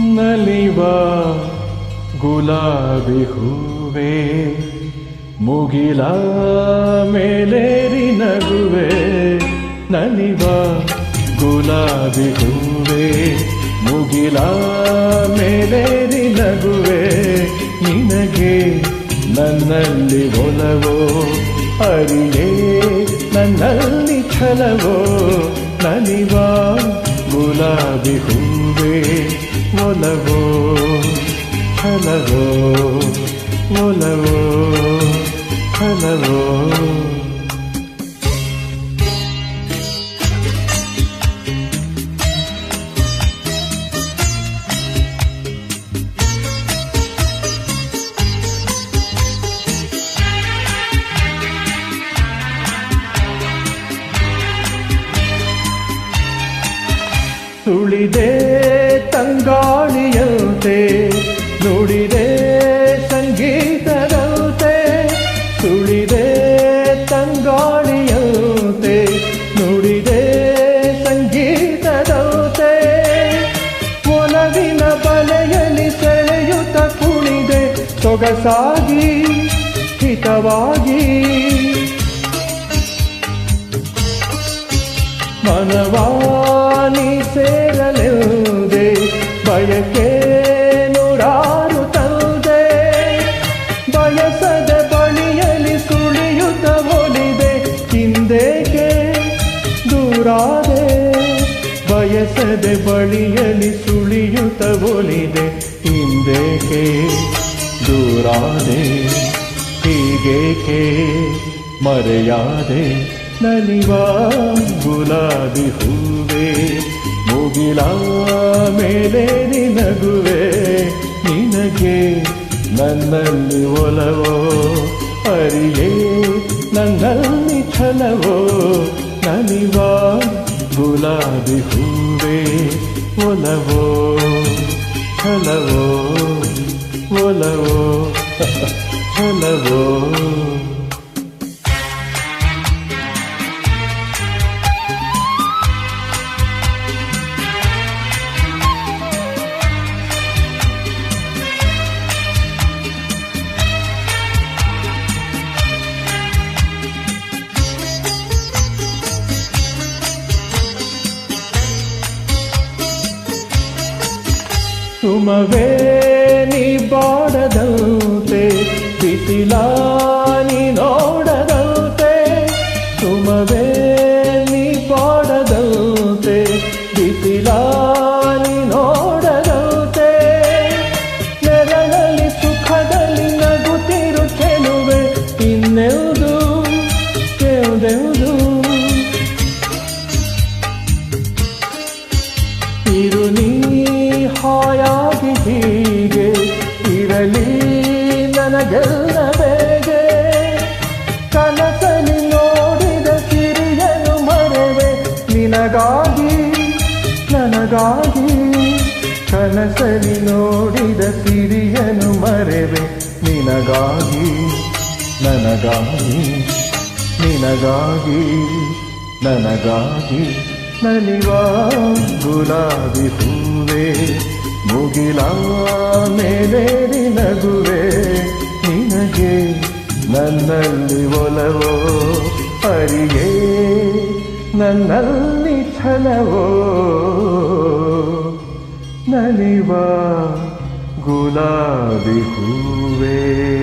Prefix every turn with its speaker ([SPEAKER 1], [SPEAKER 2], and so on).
[SPEAKER 1] ನಲಿವ ಗುಲಾಬಿ ಹೂವೆ, ಮುಗಿಲ ಮೇಲೇರಿ ನಗುವೆ, ನಲಿವ ಗುಲಾಬಿ ಹೂವೆ, ಮುಗಿಲ ಮೇಲೇರಿ ನಗುವೆ, ನಿನಗೆ ನನ್ನಲ್ಲಿ ಒಲವೋ, ಅರಿಯೇ ನನ್ನಲ್ಲಿ ಛಲವೋ, ನಲಿವ ಗುಲಾಬಿ ಹೂವೆ. ಒಲವೋ ಛಲವೋ ಒಲವೋ ಛಲವೋ ಸುಳಿದೆ ತಂಗಾಳಿಯಂತೆ ನುಡಿದೆ ಸಂಗೀತದಂತೆ ಸುಳಿದೆ ತಂಗಾಳಿಯಂತೆ ನುಡಿದೆ ಸಂಗೀತದಂತೆ ಒಲವಿನ ಬಲೆಯಲ್ಲಿ ಸೆಳೆಯುತ್ತ ಕುಣಿದೆ ಸೊಗಸಾಗಿ ಹಿತವಾಗಿ ಮನವಾನಿ ಸೇರಲೆಂದೆ ಬಯಕೆ ನೂರಾರು ತಂದೆ? ಬಯಸದ ಬಳಿಯಲ್ಲಿ ಸುಳಿಯುತ್ತ ಒಲಿದೆ ಹಿಂದೇಕೆ ದೂರಾದೆ? ಬಯಸದ ಬಳಿಯಲ್ಲಿ ಸುಳಿಯುತ್ತ ಒಲಿದೆ ಹಿಂದೇಕೆ ದೂರಾದೆ? ಹೀಗೇಕೆ ಮರೆಯಾದೆ? ನಲಿವ ಗುಲಾಬಿ ಹೂವೆ? ಮುಗಿಲ ಮೇಲೆ ನಿನಗುವೆ ನಿನಗೆ ನನ್ನಲ್ಲಿ ಒಲವೋ ಅರಿಯೇ ನನ್ನಲ್ಲಿ ಛಲವೋ ನಲಿವ ಗುಲಾಬಿ ಹೂವೆ ಒಲವೋ ಛಲವೋ ಒಲವೋ ಛಲವೋ ಸುಮವೇ ನೀ ಬಾಡದಂತೆ ಬಿಸಿಲಾನಿ ನೋಡದಂತೆ. ಸುಮವೇ ನೀ ಬಾಡದಂತೆ ಬಿಸಿಲಾನಿ ನನಗೆಲ್ಲ ಕನಸಲಿ ನೋಡಿದ ಸಿರಿಯನು ಮರೆವೆ. ನಿನಗಾಗಿ, ನನಗಾಗಿ ಕನಸಲಿ ನೋಡಿದ ಸಿರಿಯನು ಮರೆವೆ. ನಿನಗಾಗಿ, ನನಗಾಗಿ ನಿನಗಾಗಿ, ನನಗಾಗಿ ನಲಿವ ಗುಲಾಬಿ ಹೂವೆ. ಮುಗಿಲ ನನ್ನಲ್ಲಿ ಒಲವೋ? ಪರಿಯೇ ನನ್ನಲ್ಲಿ ಛಲವೋ? ನಲಿವ ಗುಲಾಬಿ ಹೂವೇ?